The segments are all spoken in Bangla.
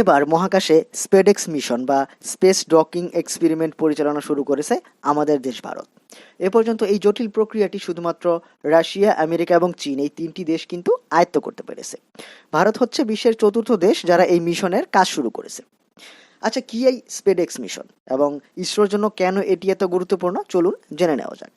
এবার মহাকাশে স্পেডেক্স মিশন বা স্পেস ডকিং এক্সপেরিমেন্ট পরিচালনা শুরু করেছে আমাদের দেশ ভারত। এ পর্যন্ত এই জটিল প্রক্রিয়াটি শুধুমাত্র রাশিয়া, আমেরিকা এবং চীন এই তিনটি দেশ কিন্তু আয়ত্ত করতে পেরেছে। ভারত হচ্ছে বিশ্বের চতুর্থ দেশ যারা এই মিশনের কাজ শুরু করেছে। আচ্ছা কি এই স্পেডেক্স মিশন এবং ইসরোর জন্য কেন এটি এত গুরুত্বপূর্ণ? চলুন জেনে নেওয়া যাক।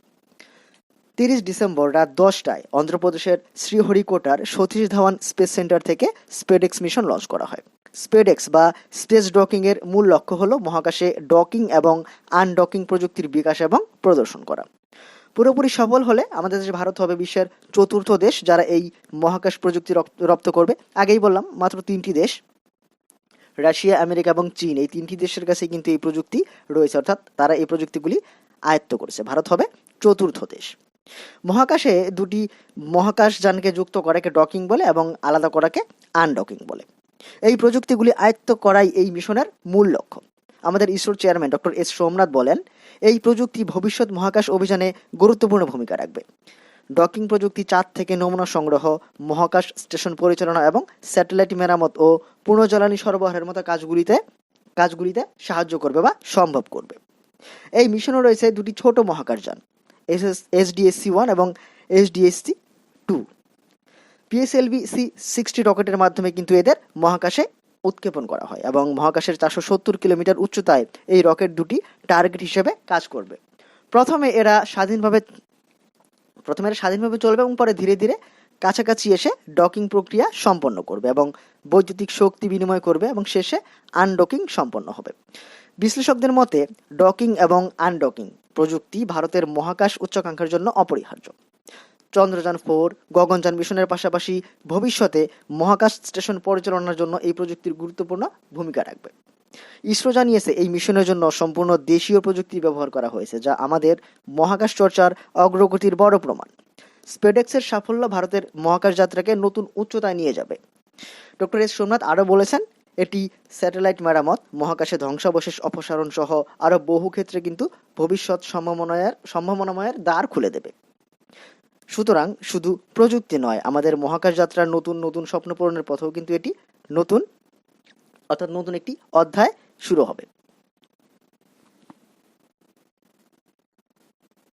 তিরিশ ডিসেম্বর রাত দশটায় অন্ধ্রপ্রদেশের শ্রীহরিকোটার সতীশ ধাওয়ান স্পেস সেন্টার থেকে স্পেডেক্স মিশন লঞ্চ করা হয়। স্পেডেক্স বা স্পেস ডকিং এর মূল লক্ষ্য হল মহাকাশে ডকিং এবং আনডকিং প্রযুক্তির বিকাশ এবং প্রদর্শন করা। পুরোপুরি সফল হলে আমাদের দেশ ভারত হবে বিশ্বের চতুর্থ দেশ যারা এই মহাকাশ প্রযুক্তি রপ্ত- করবে। আগেই বললাম, মাত্র তিনটি দেশ, রাশিয়া, আমেরিকা এবং চীন, এই তিনটি দেশের কাছে কিন্তু এই প্রযুক্তি রয়েছে। অর্থাৎ তারা এই প্রযুক্তিগুলি আয়ত্ত করেছে। ভারত হবে চতুর্থ দেশ। মহাকাশে দুটি মহাকাশ যানকে যুক্ত করাকে ডকিং বলে এবং আলাদা করাকে আনডকিং বলে। এই প্রযুক্তিগুলি আয়ত্ত করাই এই মিশনের মূল লক্ষ্য। আমাদের ইসরোর চেয়ারম্যান ডক্টর এস সোমনাথ বলেন, এই প্রযুক্তি ভবিষ্যৎ মহাকাশ অভিযানে গুরুত্বপূর্ণ ভূমিকা রাখবে। ডকিং প্রযুক্তি চাঁদ থেকে নমুনা সংগ্রহ, মহাকাশ স্টেশন পরিচালনা এবং স্যাটেলাইট মেরামত ও পুনর্জ্বালানি সরবরাহের মতো কাজগুলিতে কাজগুলিতে সাহায্য করবে বা সম্ভব করবে। এই মিশনে রয়েছে দুটি ছোট মহাকাশযান এস এস এসডিএসসি ওয়ান এবং SDSC two PSLV C sixty রকেটের মাধ্যমে কিন্তু এদের মহাকাশে উৎক্ষেপণ করা হয় এবং মহাকাশের চারশো সত্তর কিলোমিটার উচ্চতায় এই রকেট দুটি টার্গেট হিসেবে কাজ করবে। প্রথমে এরা স্বাধীনভাবে, প্রথমে এরা স্বাধীনভাবে চলবে এবং পরে ধীরে ধীরে কাছাকাছি এসে ডকিং প্রক্রিয়া সম্পন্ন করবে এবং বৈদ্যুতিক শক্তি বিনিময় করবে এবং শেষে আনডকিং সম্পন্ন হবে। বিশ্লেষকদের মতে ডকিং এবং আনডকিং প্রযুক্তি ভারতের মহাকাশ উচ্চাকাঙ্ক্ষার জন্য অপরিহার্য। চন্দ্রযান ফোর, গগনযান মিশনের পাশাপাশি ভবিষ্যতে মহাকাশ স্টেশন পরিচালনার জন্য এই প্রযুক্তির গুরুত্বপূর্ণ ভূমিকা রাখবে। ইসরো জানিয়েছে এই মিশনের জন্য সম্পূর্ণ দেশীয় প্রযুক্তি ব্যবহার করা হয়েছে, যা আমাদের মহাকাশ চর্চার অগ্রগতির বড় প্রমাণ। স্পেডেক্সের সাফল্য ভারতের মহাকাশ যাত্রাকে নতুন উচ্চতায় নিয়ে যাবে। ডক্টর এস সোমনাথ আরও বলেছেন এটি স্যাটেলাইট মেরামত, মহাকাশে ধ্বংসাবশেষ অপসারণ সহ আরও বহু ক্ষেত্রে কিন্তু ভবিষ্যৎ সম্ভাবনায়ের, সম্ভাবনাময়ের দ্বার খুলে দেবে। সুতরাং শুধু প্রযুক্তি নয়, আমাদের মহাকাশ যাত্রার নতুন নতুন স্বপ্ন পূরণের পথেও কিন্তু এটি নতুন, অর্থাৎ নতুন একটি অধ্যায় শুরু হবে।